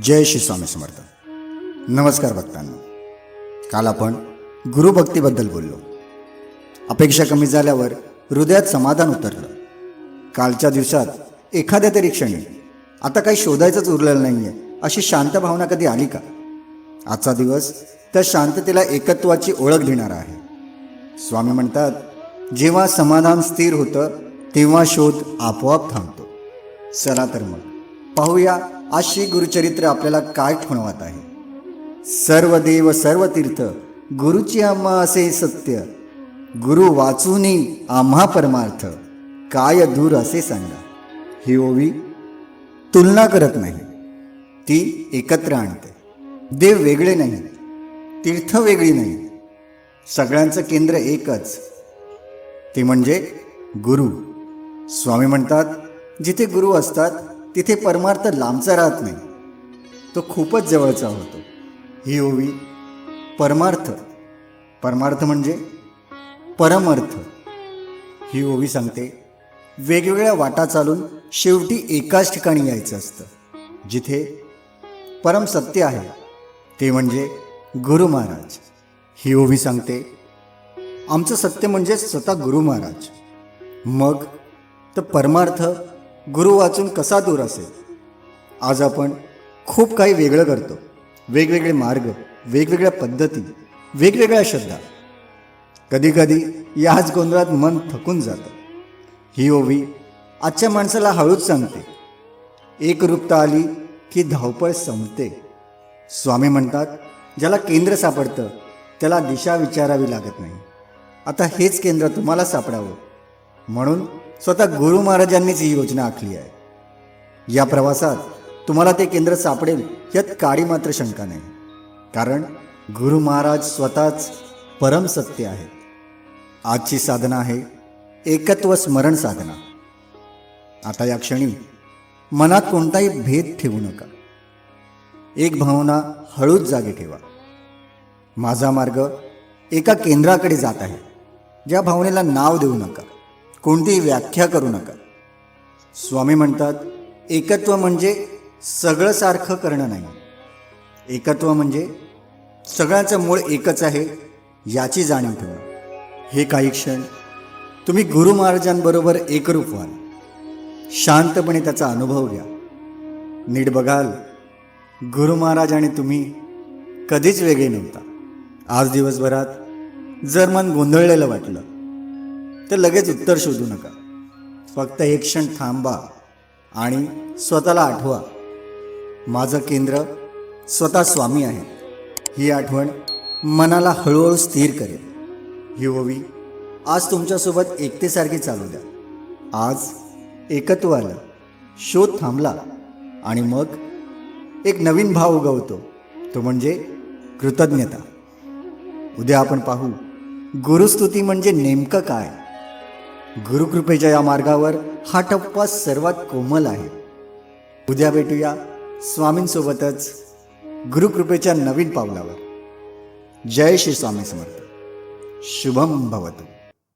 जय श्री स्वामी समर्थ. नमस्कार भक्तांना. काल आपण गुरुभक्तीबद्दल बोललो. अपेक्षा कमी झाल्यावर हृदयात समाधान उतरलं. कालच्या दिवसात एखाद्या तरी क्षणी आता काही शोधायचंच उरलेलं नाही आहे अशी शांत भावना कधी आली का? आजचा दिवस त्या शांततेला एकत्वाची ओळख देणारा आहे. स्वामी म्हणतात जेव्हा समाधान स्थिर होतं तेव्हा शोध आपोआप थांबतो. चला तर मग पाहूया आज श्री गुरुचरित्र आपल्याला काय खुणवत आहे? सर्व देव सर्व तीर्थ गुरुची आम्हा असे सत्य गुरु वाचूनी आम्हा परमार्थ काय दूर असे सांगा. ही ओवी तुलना करत नाही ती एकत्र आणते. देव वेगळे नाही तीर्थ वेगळी नाही सगळ्यांचं केंद्र एकच. ते म्हणजे गुरु. स्वामी म्हणतात जिथे गुरु असतात तिथे परमार्थ लांबचा राहत नाही. तो खूपच जवळचा होतो. ही ओवी परमार्थ. परमार्थ म्हणजे परमर्थ. ही ओवी सांगते वेगवेगळ्या वाटा चालून शेवटी एकाच ठिकाणी यायचं असतं जिथे परम सत्य आहे. ते म्हणजे गुरु महाराज. ही ओवी सांगते आमचं सत्य म्हणजे स्वतः गुरु महाराज. मग तर परमार्थ गुरु वाचून कसा दूर असेल? आज आपण खूप काही वेगळं करतो. वेगवेगळे मार्ग वेगवेगळ्या पद्धती वेगवेगळ्या श्रद्धा. कधीकधी याच गोंधळात मन थकून जातं. ही ओवी आजच्या माणसाला हळूच सांगते. एकरूपता आली की धावपळ संपते. स्वामी म्हणतात ज्याला केंद्र सापडतं त्याला दिशा विचारावी लागत नाही. आता हेच केंद्र तुम्हाला सापडावं. म्हणून स्वतः गुरु महाराजांनीच ही योजना आखली आहे. या प्रवासात तुम्हाला ते केंद्र सापडेल यात काळी मात्र शंका नाही. कारण गुरु महाराज स्वतःच परम सत्य आहेत. आजची साधना आहे एकत्व स्मरण साधना. आता या क्षणी मनात कोणताही भेद ठेवू नका. एक भावना हळूच जागी ठेवा. माझा मार्ग एका केंद्राकडे जात आहे. ज्या भावनेला नाव देऊ नका. कोणतीही व्याख्या करू नका. स्वामी म्हणतात एकत्व म्हणजे सगळं सारखं करणं नाही. एकत्व म्हणजे सगळ्याचं मूळ एकच आहे याची जाणीव ठेवा. हे काही क्षण तुम्ही गुरु महाराजांबरोबर एकरूप व्हाल. शांतपणे त्याचा अनुभव घ्या. नीट बघाल गुरु महाराज आणि तुम्ही कधीच वेगळे नव्हता. आज दिवसभरात जर मन गोंधळलेलं वाटलं तर लगेच उत्तर शोधू नका. फक्त एक क्षण थांबा आणि स्वतःला आठवा. माझं केंद्र स्वतः स्वामी आहे. ही आठवण मनाला हळूहळू स्थिर करेल. ही ओवी आज तुमच्यासोबत एकतेसारखी चालू द्या. आज एकत्व आलं शोध थांबला आणि मग एक नवीन भाव उगवतो. तो म्हणजे कृतज्ञता. उद्या आपण पाहू गुरुस्तुती म्हणजे नेमकं काय? गुरुकृपेच्या या मार्गावर हा टप्पा सर्वात कोमल आहे. उद्या भेटूया स्वामींसोबतच गुरुकृपेच्या नवीन पावलावर. जय श्री स्वामी समर्थ. शुभम भवतु.